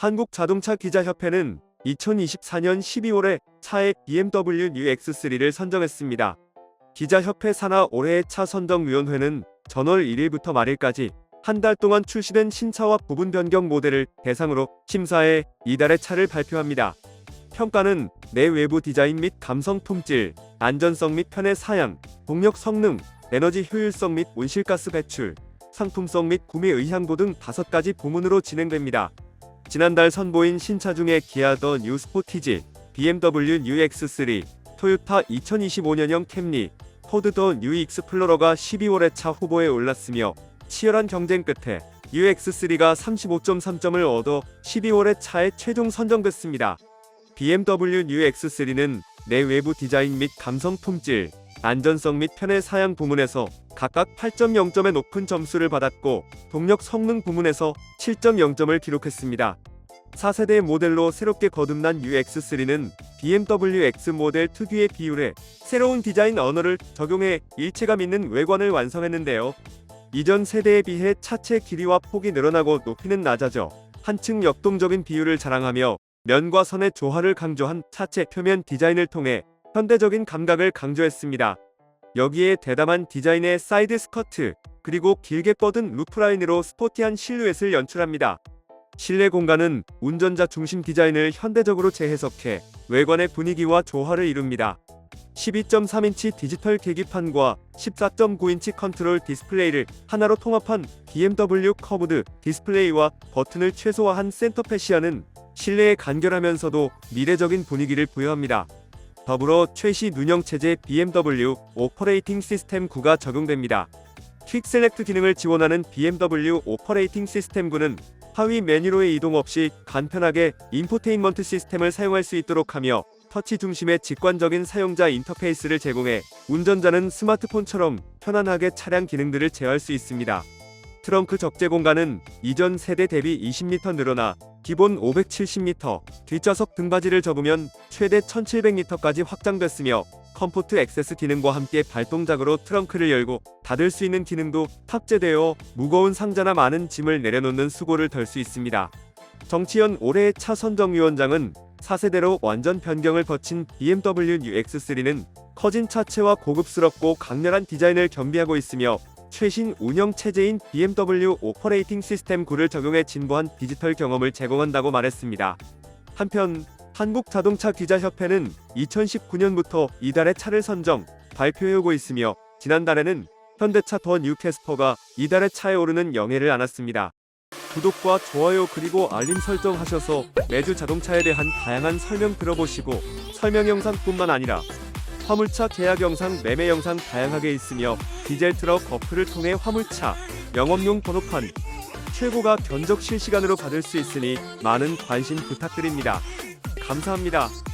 한국자동차 기자협회는 2024년 12월에 차의 BMW New X3를 선정했습니다. 기자협회 산하 올해의 차 선정위원회는 전월 1일부터 말일까지 한 달 동안 출시된 신차와 부분 변경 모델을 대상으로 심사해 이달의 차를 발표합니다. 평가는 내 외부 디자인 및 감성 품질, 안전성 및 편의 사양, 동력 성능, 에너지 효율성 및 온실가스 배출, 상품성 및 구매 의향도 등 다섯 가지 부문으로 진행됩니다. 지난달 선보인 신차 중에 기아 더 뉴 스포티지, BMW 뉴 X3, 토요타 2025년형 캠리, 포드 더 뉴 익스플로러가 12월에 차 후보에 올랐으며 치열한 경쟁 끝에 UX3가 35.3점을 얻어 12월에 차에 최종 선정됐습니다. BMW 뉴 X3는 내 외부 디자인 및 감성 품질, 안전성 및 편의 사양 부문에서 각각 8.0점의 높은 점수를 받았고 동력 성능 부문에서 7.0점을 기록했습니다. 4세대 모델로 새롭게 거듭난 UX3는 BMW X 모델 특유의 비율에 새로운 디자인 언어를 적용해 일체감 있는 외관을 완성했는데요. 이전 세대에 비해 차체 길이와 폭이 늘어나고 높이는 낮아져 한층 역동적인 비율을 자랑하며 면과 선의 조화를 강조한 차체 표면 디자인을 통해 현대적인 감각을 강조했습니다. 여기에 대담한 디자인의 사이드 스커트, 그리고 길게 뻗은 루프라인으로 스포티한 실루엣을 연출합니다. 실내 공간은 운전자 중심 디자인을 현대적으로 재해석해 외관의 분위기와 조화를 이룹니다. 12.3인치 디지털 계기판과 14.9인치 컨트롤 디스플레이를 하나로 통합한 BMW 커브드 디스플레이와 버튼을 최소화한 센터 패시아는 실내에 간결하면서도 미래적인 분위기를 부여합니다. 더불어 최시 눈형 체제 BMW 오퍼레이팅 시스템 9가 적용됩니다. 퀵 셀렉트 기능을 지원하는 BMW 오퍼레이팅 시스템 9는 하위 메뉴로의 이동 없이 간편하게 인포테인먼트 시스템을 사용할 수 있도록 하며 터치 중심의 직관적인 사용자 인터페이스를 제공해 운전자는 스마트폰처럼 편안하게 차량 기능들을 제어할 수 있습니다. 트렁크 적재 공간은 이전 세대 대비 20m 늘어나 기본 570m, 뒷좌석 등받이를 접으면 최대 1700m까지 확장됐으며 컴포트 액세스 기능과 함께 발동작으로 트렁크를 열고 닫을 수 있는 기능도 탑재되어 무거운 상자나 많은 짐을 내려놓는 수고를 덜 수 있습니다. 정치현 올해의 차 선정위원장은 4세대로 완전 변경을 거친 BMW New X3는 커진 차체와 고급스럽고 강렬한 디자인을 겸비하고 있으며 최신 운영 체제인 BMW 오퍼레이팅 시스템 9를 적용해 진보한 디지털 경험을 제공한다고 말했습니다. 한편 한국자동차 기자협회는 2019년부터 이달의 차를 선정, 발표해오고 있으며 지난달에는 현대차 더 뉴캐스퍼가 이달의 차에 오르는 영예를 안았습니다. 구독과 좋아요 그리고 알림 설정하셔서 매주 자동차에 대한 다양한 설명 들어보시고 설명 영상뿐만 아니라 화물차 계약 영상, 매매 영상 다양하게 있으며 디젤 트럭 어플을 통해 화물차, 영업용 번호판, 최고가 견적 실시간으로 받을 수 있으니 많은 관심 부탁드립니다. 감사합니다.